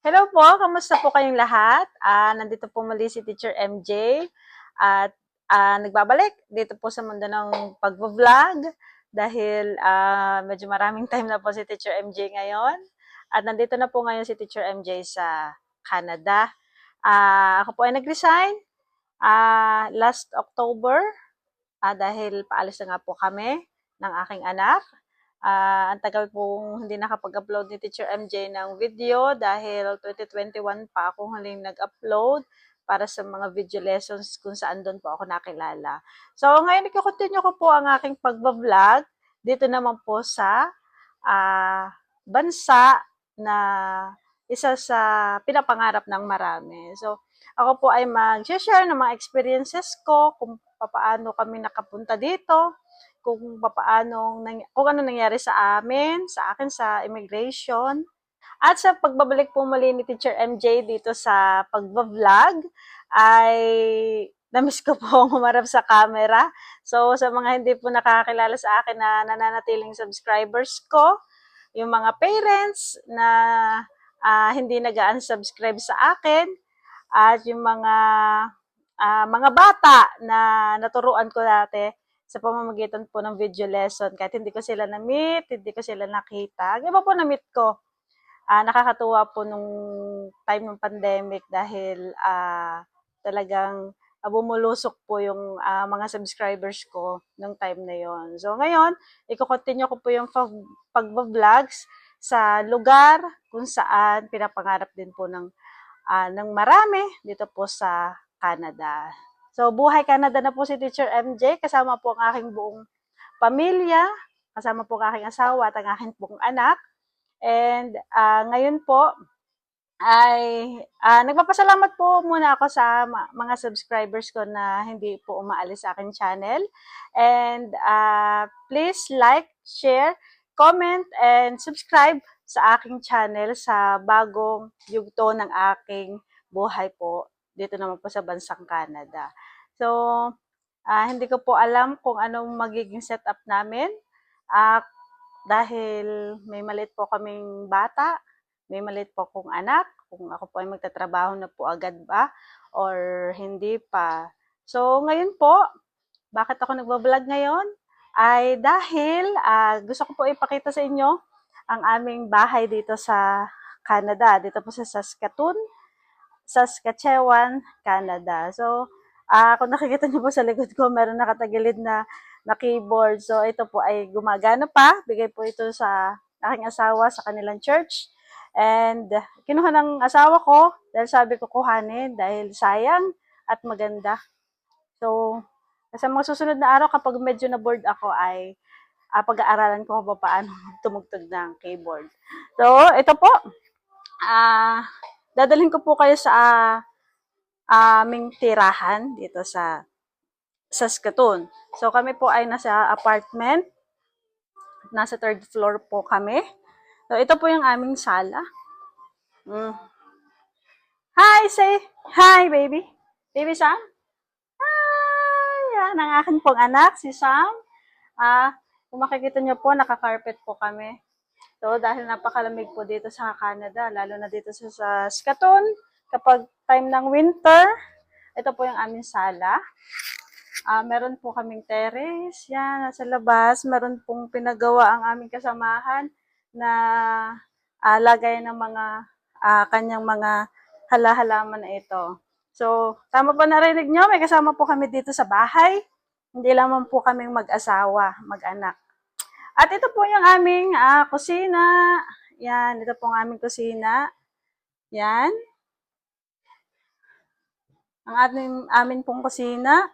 Hello po, kamusta po kayong lahat? Ah, nandito po muli si Teacher MJ at ah, nagbabalik dito po sa mundo ng pagvo-vlog dahil ah, medyo maraming time na po si Teacher MJ ngayon. At nandito na po ngayon si Teacher MJ sa Canada. Ah, ako po ay nag-resign ah, last October ah, dahil paalis na nga po kami ng aking anak. Ah, ang tagal pong hindi nakapag-upload ni Teacher MJ ng video dahil 2021 pa ako huling nag-upload para sa mga video lessons kung saan doon po ako nakilala. So, ngayon iko-continue ko po ang aking pagbablog dito naman po sa ah, bansa na isa sa pinapangarap ng marami. So, ako po ay mag-share ng mga experiences ko kung paano kami nakapunta dito, kung paano kung ano nangyari sa amin, sa akin sa immigration. At sa pagbabalik po muli ni Teacher MJ dito sa pagba-vlog ay namiss ko po humarap sa camera. So sa mga hindi po nakakilala sa akin na nananatiling subscribers ko, yung mga parents na ah, hindi nag-unsubscribe sa akin at yung mga ah, mga bata na naturuan ko dati sa pamamagitan po ng video lesson. Kahit hindi ko sila na-meet, hindi ko sila nakita. Ang iba po na-meet ko. Ah, nakakatuwa po nung time ng pandemic dahil ah, talagang ah, bumulusok po yung ah, mga subscribers ko nung time na yon. So ngayon, iko-continue ko po yung pag- pagbablog sa lugar kung saan pinapangarap din po ng ah, ng marami dito po sa Canada. So, buhay Canada na po si Teacher MJ, kasama po ang aking buong pamilya, kasama po ang aking asawa at ang aking pong anak. And ah, ngayon po, ay ah, nagpapasalamat po muna ako sa mga subscribers ko na hindi po umaalis sa aking channel. And ah, please like, share, comment, and subscribe sa aking channel sa bagong yugto ng aking buhay po dito naman po sa bansang Canada. So, ah, hindi ko po alam kung anong magiging setup namin. Ah, dahil may maliit po kaming bata, may maliit po akong anak, kung ako po ay magtatrabaho na po agad ba or hindi pa. So, ngayon po, bakit ako nagbablog ngayon? Ay dahil ah, gusto ko po ipakita sa inyo ang aming bahay dito sa Canada, dito po sa Saskatoon, Saskatchewan, Canada. So, ah kung nakikita niyo po sa likod ko, meron nakatagilid na, na keyboard. So, ito po ay gumagana pa. Bigay po ito sa aking asawa sa kanilang church. And kinuha ng asawa ko dahil sabi ko kuhanin dahil sayang at maganda. So, sa mga susunod na araw kapag medyo na bored ako ay ah, pag-aaralan ko kung paano tumugtog ng keyboard. So, ito po. Ah, dadalhin ko po kayo sa ah, aming tirahan dito sa Saskatoon. So kami po ay nasa apartment. Nasa third floor po kami. So ito po yung aming sala. Mm. Hi, say hi, baby. Baby Sam. Hi, yan ang akin pong anak, si Sam. Ah, kung makikita niyo po, naka-carpet po kami. So, dahil napakalamig po dito sa Canada, lalo na dito sa Saskatoon, kapag time ng winter, ito po yung aming sala. Ah, meron po kaming terrace, yan, nasa labas. Meron pong pinagawa ang aming kasamahan na ah, lagay ng mga ah, kanyang mga halahalaman na ito. So, tama po narinig nyo, may kasama po kami dito sa bahay. Hindi lamang po kaming mag-asawa, mag-anak. At ito po yung aming ah, kusina. Yan, ito po ang aming kusina. Yan. Ang ating, amin pong kusina.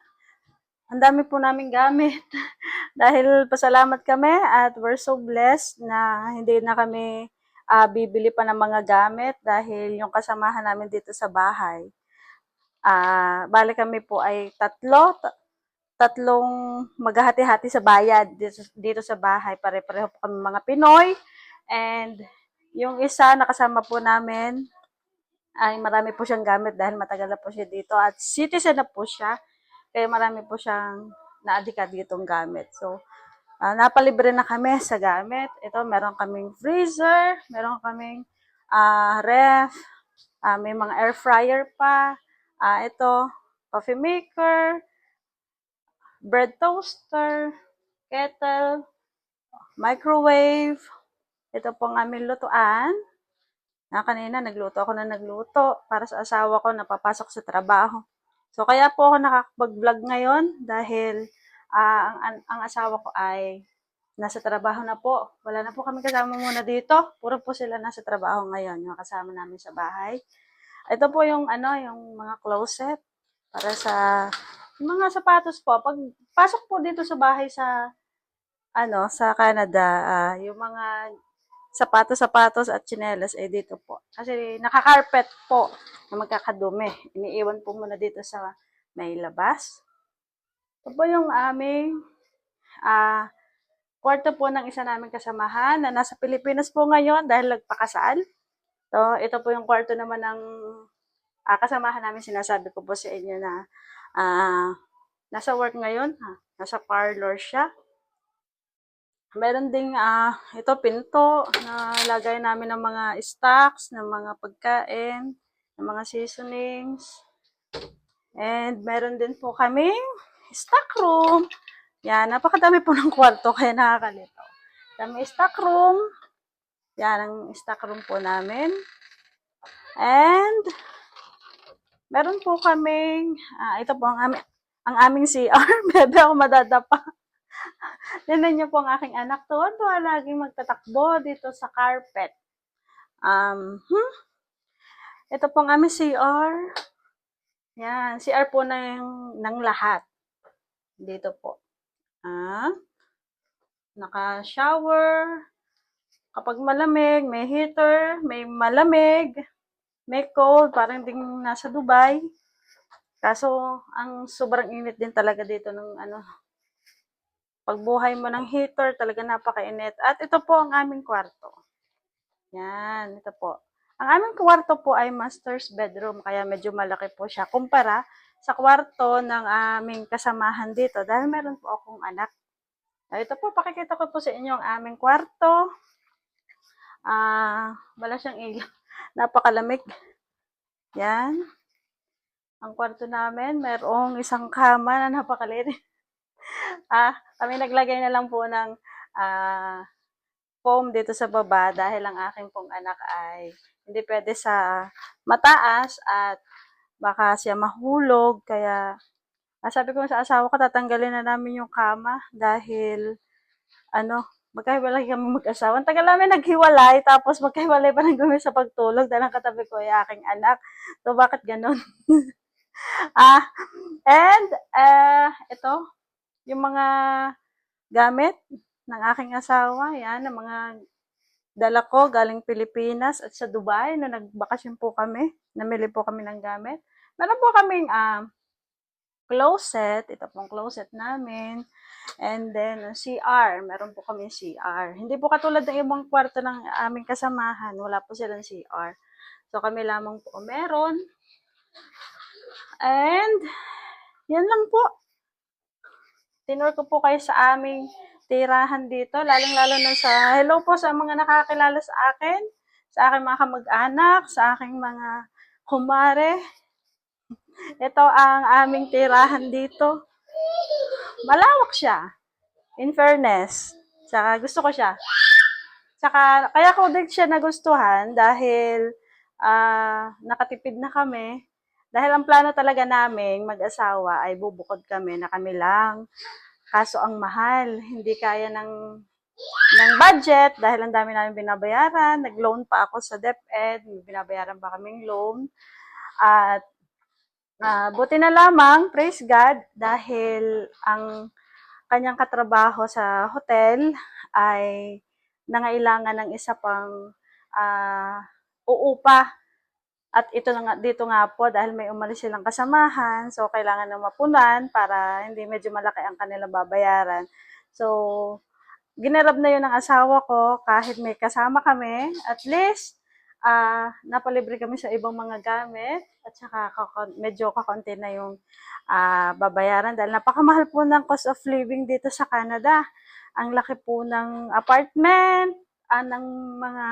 Ang dami po namin gamit. Dahil pasalamat kami at we're so blessed na hindi na kami ah, bibili pa ng mga gamit dahil yung kasamahan namin dito sa bahay. Ah, bali kami po ay tatlo, ta- tatlong maghahati-hati sa bayad dito, dito sa bahay. Pare-pareho po kami mga Pinoy. And yung isa nakasama po namin ay marami po siyang gamit dahil matagal na po siya dito at citizen na po siya. Kaya marami po siyang naadika ditong gamit. So, ah, napalibre na kami sa gamit. Ito, meron kaming freezer, meron kaming ah, ref, Ah, may mga air fryer pa. Ah, ito, coffee maker, bread toaster, kettle, microwave. Ito po ang aming lutuan. Na kanina nagluto ako na nagluto para sa asawa ko na papasok sa trabaho. So kaya po ako nakakapag-vlog ngayon dahil ah, ang, ang, ang asawa ko ay nasa trabaho na po. Wala na po kami kasama muna dito. Puro po sila nasa trabaho ngayon, yung kasama namin sa bahay. Ito po yung ano, yung mga closet para sa yung mga sapatos po. Pag pasok po dito sa bahay sa ano, sa Canada, ah, yung mga sapatos-sapatos at tsinelas ay dito po. Kasi nakakarpet po na magkakadumi. Iniiwan po muna dito sa may labas. Ito po yung aming ah, kwarto po ng isa naming kasamahan na nasa Pilipinas po ngayon dahil nagpakasal. So, ito po yung kwarto naman ng ah, kasamahan namin. Sinasabi ko po sa inyo na ah, nasa work ngayon. Ha? Nasa parlor siya. Meron ding ah, ito pinto na lagay namin ng mga stocks, ng mga pagkain, ng mga seasonings. And meron din po kaming stock room. Yan, napakadami po ng kwarto kaya nakakalito. Kami stock room. Yan ang stock room po namin. And meron po kaming ah, ito po ang aming ang aming CR. Bebe ako madadapa. Tignan niyo po ang aking anak. Tuwan-tuwa laging magtatakbo dito sa carpet. Um, hmm? Ito po ang aming CR. Yan, CR po ng, ng lahat. Dito po. Ah, naka-shower. Kapag malamig, may heater, may malamig, may cold, parang ding nasa Dubai. Kaso, ang sobrang init din talaga dito ng ano, pagbuhay mo ng heater, talaga napakainit. At ito po ang aming kwarto. Yan, ito po. Ang aming kwarto po ay master's bedroom, kaya medyo malaki po siya kumpara sa kwarto ng aming kasamahan dito dahil meron po akong anak. Ito po, pakikita ko po sa inyo ang aming kwarto. Ah, wala siyang ilaw. Napakalamig. Yan. Ang kwarto namin, mayroong isang kama na napakaliit. ah, kami naglagay na lang po ng ah, foam dito sa baba dahil ang aking pong anak ay hindi pwede sa mataas at baka siya mahulog. Kaya, ah, sabi ko sa asawa ko, tatanggalin na namin yung kama dahil, ano, magkahiwalay kami mag-asawa. Ang tagal namin naghiwalay, tapos magkahiwalay pa ng gumi sa pagtulog dahil ang katabi ko ay aking anak. So, bakit ganun? ah, and, uh, ito, yung mga gamit ng aking asawa, yan, ng mga dala ko galing Pilipinas at sa Dubai, no nagbakasyon po kami, namili po kami ng gamit. Meron po kaming ah, closet, ito pong closet namin, and then CR, meron po kami CR. Hindi po katulad ng ibang kwarto ng aming kasamahan, wala po silang CR. So kami lamang po meron. And, yan lang po. Tinur ko po kayo sa aming tirahan dito, lalong-lalo na sa hello po sa mga nakakilala sa akin, sa aking mga kamag-anak, sa aking mga kumare. Ito ang aming tirahan dito. Malawak siya. In fairness. Saka gusto ko siya. Saka kaya ko din siya nagustuhan dahil ah, nakatipid na kami. Dahil ang plano talaga namin mag-asawa ay bubukod kami na kami lang. Kaso ang mahal, hindi kaya ng ng budget dahil ang dami namin binabayaran. Nag-loan pa ako sa DepEd, binabayaran pa kaming loan. At ah, buti na lamang, praise God, dahil ang kanyang katrabaho sa hotel ay nangailangan ng isa pang ah, uupa. At ito na nga, dito nga po, dahil may umalis silang kasamahan, so kailangan na mapunan para hindi medyo malaki ang kanilang babayaran. So, ginarab na yun ng asawa ko kahit may kasama kami. At least, ah napalibre kami sa ibang mga gamit at saka medyo kakonti na yung ah, babayaran dahil napakamahal po ng cost of living dito sa Canada. Ang laki po ng apartment, ah, ng mga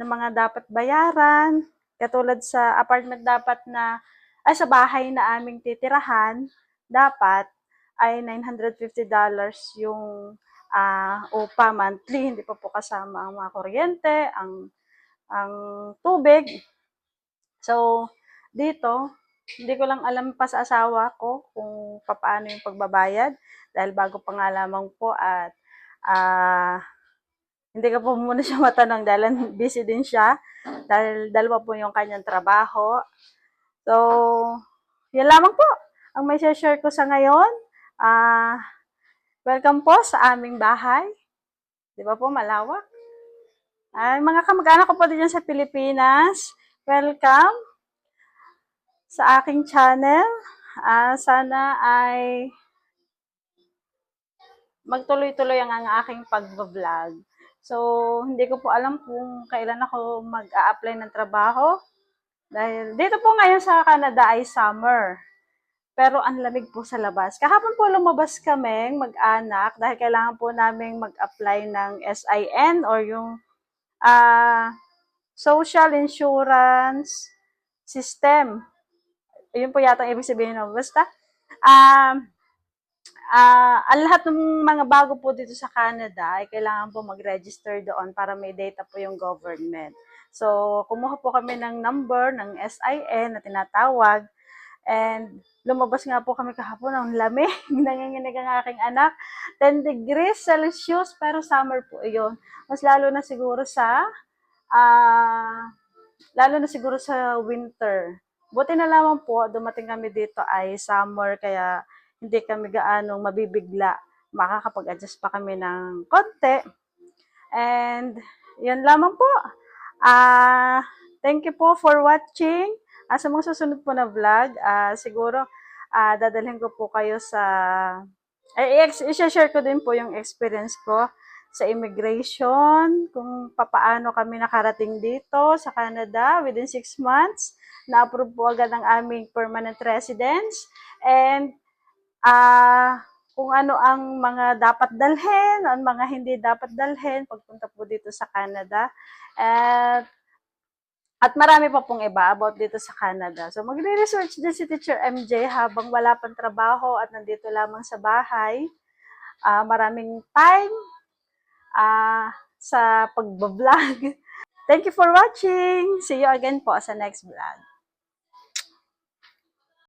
ng mga dapat bayaran. katulad sa apartment dapat na, ay sa bahay na aming titirahan, dapat ay $950 yung ah upa monthly, hindi pa po kasama ang mga kuryente, ang ang tubig. So, dito, hindi ko lang alam pa sa asawa ko kung paano yung pagbabayad dahil bago pa nga lamang po at ah hindi ka po muna siya matanong dahil busy din siya dahil dalawa po yung kanyang trabaho. So, yan lamang po ang may share ko sa ngayon. Ah, welcome po sa aming bahay. Di ba po, malawak? Ay, mga kamag-anak ko po din sa Pilipinas. Welcome sa aking channel. Ah, sana ay magtuloy-tuloy ang, ang aking pag-vlog. So, hindi ko po alam kung kailan ako mag-a-apply ng trabaho. Dahil dito po ngayon sa Canada ay summer. Pero ang lamig po sa labas. Kahapon po lumabas kami mag-anak dahil kailangan po namin mag-apply ng SIN or yung ah social insurance system. Yun po yata ang ibig sabihin no. Basta, um, ah ang lahat ng mga bago po dito sa Canada ay kailangan po mag-register doon para may data po yung government. So, kumuha po kami ng number ng SIN na tinatawag and lumabas nga po kami kahapon ang lamig. Nanginginig ang aking anak. 10 degrees Celsius pero summer po iyon. Mas lalo na siguro sa ah lalo na siguro sa winter. Buti na lamang po, dumating kami dito ay summer, kaya hindi kami gaanong mabibigla. Makakapag-adjust pa kami ng konti. And, yun lamang po. Ah, thank you po for watching. Ah, sa mga susunod po na vlog, ah, siguro, ah, dadalhin ko po kayo sa, ay, i-share ko din po yung experience ko sa immigration, kung papaano kami nakarating dito sa Canada within 6 months. Na-approve po agad ang aming permanent residence. And ah kung ano ang mga dapat dalhin, ang mga hindi dapat dalhin pagpunta po dito sa Canada. At at marami pa pong iba about dito sa Canada. So magre-research din si Teacher MJ habang wala pang trabaho at nandito lamang sa bahay. Ah, maraming time ah sa pagbablog. Thank you for watching. See you again po sa next vlog.